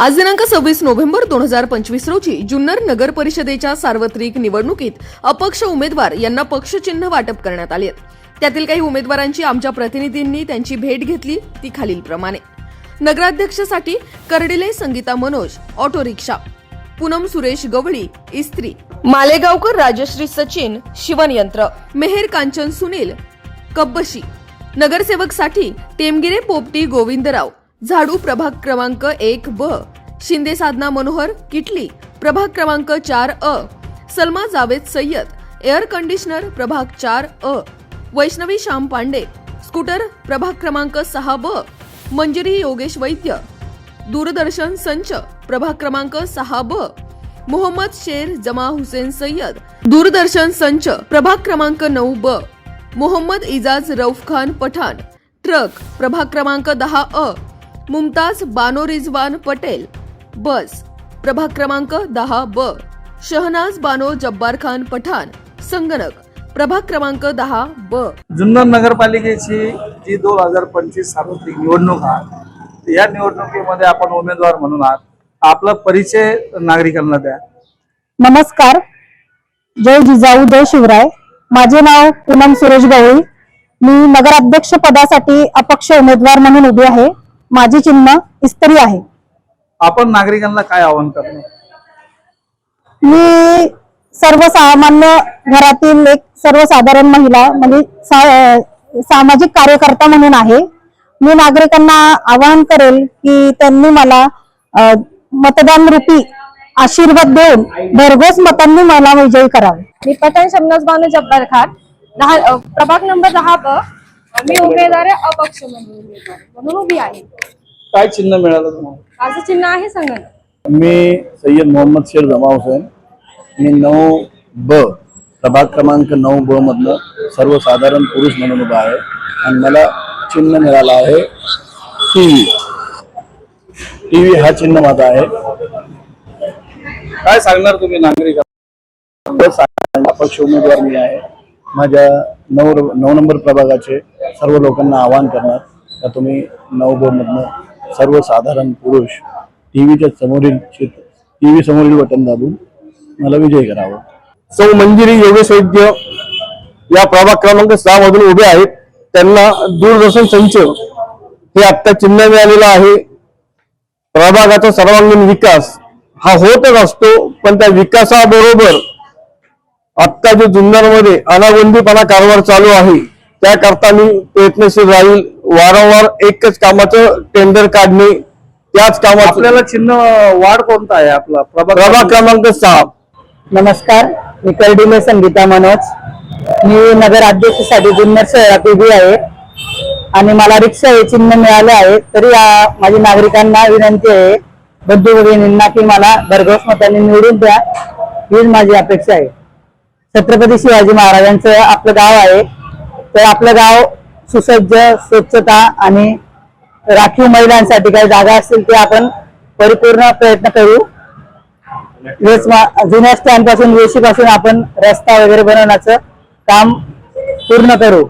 आज दिनांक सव्वीस नोव्हेंबर दोन हजार पंचवीस रोजी जुन्नर नगर परिषदेच्या सार्वत्रिक निवडणुकीत अपक्ष उमेदवार यांना पक्षचिन्ह वाटप करण्यात आले. त्यातील काही उमेदवारांची आमच्या प्रतिनिधींनी त्यांची भेट घेतली ती खालीलप्रमाणे नगराध्यक्षसाठी कर्डिले संगीता मनोज ऑटो रिक्षा पूनम सुरेश गवळी इस्त्री. मालेगावकर राजश्री सचिन शिवनयंत्र. मेहेर कांचन सुनील कब्बशी. नगरसेवकसाठी टेमगिरे पोपटी गोविंदराव. झाडू प्रभाग क्रमांक एक ब. शिंदे साधना मनोहर किटली प्रभाग क्रमांक चार अ. सलमा जावेद सय्यद एअर कंडिशनर प्रभाग चार अ. वैष्णवी श्याम पांडे स्कूटर प्रभाग क्रमांक सहा ब. मंजिरी योगेश वैद्य दूरदर्शन संच प्रभाग क्रमांक सहा ब. मोहम्मद शेर जमा हुसेन सय्यद दूरदर्शन संच प्रभाग क्रमांक नऊ ब. मोहम्मद इजाज रौफ खान पठाण ट्रक प्रभाग क्रमांक दहा अ. मुमताज बानो रिजवान पटेल बस प्रभाग क्रमांक दहा ब शहनाज बानो जब्बार खान पठाण संगणक प्रभाग क्रमांक दहा ब. जुन्नर नगरपालिकेची जी दोन हजार पंचवीस सार्वत्रिक निवडणूक आहे या निवडणुकीमध्ये आपण उमेदवार म्हणून आहात. आपला परिचय नागरिकांना द्या. नमस्कार. जय जिजाऊ जय शिवराय. माझे नाव पूनम सुरेश गवळी. मी नगराध्यक्ष पदासाठी अपक्ष उमेदवार म्हणून उभी आहे. माझी चिन्ह इस्त्री आहे. आपण नागरिकांना काय आवाहन करणार? मी सर्वसामान्य घरातील एक सर्वसाधारण महिला म्हणजे सा- सामाजिक कार्यकर्ता म्हणून आहे. मी नागरिकांना आवाहन करेल की त्यांनी मला अ, मतदान रूपी आशीर्वाद देऊन भरघोस मतांनी मला विजयी करावे. मी पठाण शमनाज बानू जब्बार खान. दहा अ, प्रभाग नंबर दहा ब. मी उमेदवार आहे अपक्ष म्हणून उमेदवार. म्हणून उभी आहे. काय चिन्ह मिळालं तुम्हाला? माझं चिन्ह आहे संगणक मी सय्यद मोहम्मद शेर जमा हुसेन. मी नऊ ब प्रभाग क्रमांक नऊ ब मधलं सर्वसाधारण पुरुष म्हणून उभा आहे. आणि मला चिन्ह मिळालं आहे टी व्ही. टी व्ही हा चिन्ह माझा आहे. काय सांगणार तुम्ही नागरिकांना अपक्ष उमेदवार मी आहे. माझ्या नऊ नऊ नंबर प्रभागाचे सर्व लोकांना आवाहन करणार. का तुम्ही नऊ ब सर्वसाधारण पुरुष टी व्हीच्या समोरील टी व्ही समोरील बटन दाबून मला विजय करावा. सौ मंजिरी योगेश वैद्य या प्रभाग क्रमांक सहा मधून उभे आहेत. त्यांना दूरदर्शन संच हे आत्ता चिन्ह मिळालेलं आहे. प्रभागाचा सर्वांगीण विकास हा होतच असतो पण त्या विकासाबरोबर आत्ता जे जुन्नरमध्ये अनागोंदीपणा कारभार चालू आहे त्याकरता मी प्रयत्नशील राहील. वारंवार एकच कामाचं टेंडर काढणे त्याच कामाचं आपल्याला चिन्ह वाढ कोणता आहे आपला? प्रभाग क्रमांक सहा. नमस्कार मी कर्डिले संगीता मनोज. मी नगर अध्यक्षसाठी जुन्नर शहरात उभी आहे. आणि मला रिक्षा हे चिन्ह मिळाले आहे तरी माझी नागरिकांना विनंती आहे बंधू भगिनींना की मला भरघोस मतांनी निवडून द्या हीच माझी अपेक्षा आहे. छत्रपती शिवाजी महाराजांचं आपलं गाव आहे. तर आपलं गाव सुसज्ज स्वच्छता आणि राखीव महिलांसाठी काही जागा असतील ते आपण परिपूर्ण प्रयत्न करू. जुन्या स्टँडपासून वेशी पासून आपण रस्ता वगैरे बनवण्याचं काम पूर्ण करू.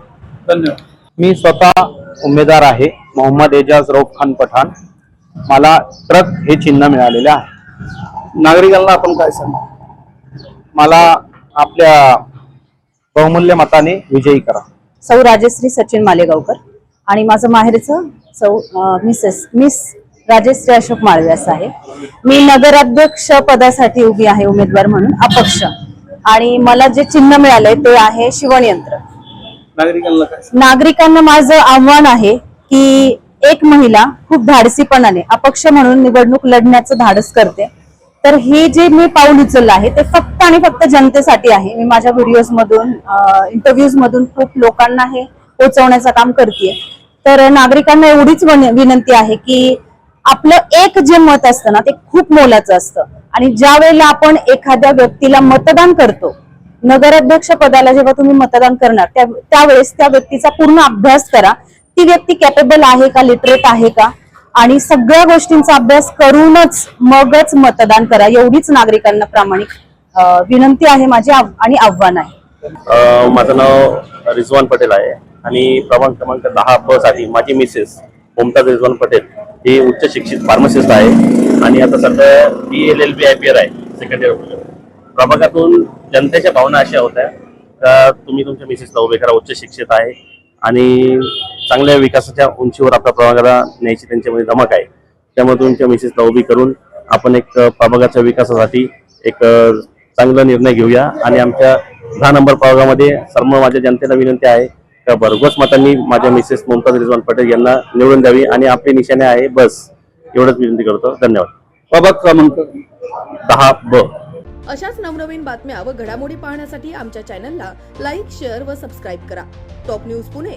धन्यवाद. मी स्वतः उमेदवार आहे मोहम्मद एजाज रौफ खान पठाण. मला ट्रक हे चिन्ह मिळालेले आहे. नागरिकांना आपण काय सांगणार मला आपल्या बहुमूल्य मताने विजयी करा. सौ राजश्री सचिन मालेगावकर आणि माझं माहेरचं सौ मिसेस मिस राजश्री अशोक माळवे असं आहे. मी नगराध्यक्ष पदासाठी उभी आहे उमेदवार म्हणून अपक्ष. आणि मला जे चिन्ह मिळालंय ते आहे शिवणयंत्र. नागरिकांना माझं आव्हान आहे की एक महिला खूप धाडसीपणाने अपक्ष म्हणून निवडणूक लढण्याचं धाडस करते. तर हे जे मी पाऊल उचललं आहे ते फक्त आणि फक्त जनतेसाठी आहे. मी माझ्या व्हिडिओज मधून इंटरव्ह्यूज मधून खूप लोकांना हे पोहोचवण्याचं काम करते तर नागरिकांना एवढीच विनंती आहे की आपलं एक जे मत असतं ना ते खूप मोलाचं असतं. आणि ज्या वेळेला आपण एखाद्या व्यक्तीला मतदान करतो नगराध्यक्ष पदाला जेव्हा तुम्ही मतदान करणार त्यावेळेस त्या व्यक्तीचा पूर्ण अभ्यास करा. ती व्यक्ती कॅपेबल आहे का लिटरेट आहे का? आणि सगळ्या गोष्टींचा अभ्यास करूनच मगच मतदान करा. एवढीच नागरिकांना प्रामाणिक विनंती आहे माझी आव- आणि आव्हान आहे. माझं नाव रिजवान पटेल आहे आणि प्रमाण क्रमांक दहा ब साठी माझी मिसेस मुमताज रिजवान पटेल ही उच्च शिक्षित फार्मसिस्ट आहे आणि आता सध्या B L L B I P R आहे सेकंड इयर प्रभागातून जनतेच्या भावना अशा होत्या का तुम्ही तुमच्या मिसेसला उभे करा उच्च शिक्षित आहे आणि चांगल्या विकासाच्या उंचीवर आपल्या प्रभागाला न्यायची त्यांच्यामध्ये धमक आहे. त्यामुळे तुमच्या मिसेसला उभी करून आपण एक प्रभागाच्या विकासासाठी एक चांगला निर्णय घेऊया. आणि आमच्या दहा नंबर प्रभागामध्ये सर्व माझ्या जनतेला विनंती आहे का भरघोस मतांनी माझ्या मिसेस मुमताज रिजवान पटेल यांना निवडून द्यावी आणि आपली निशाणे आहे बस. एवढंच विनंती करतो. धन्यवाद. प्रभाग क्रमांक दहा ब. अशाच नवनवीन बातम्या व घडामोडी पाहण्यासाठी आमच्या चॅनलला लाईक शेअर व सबस्क्राईब करा. Top news Pune.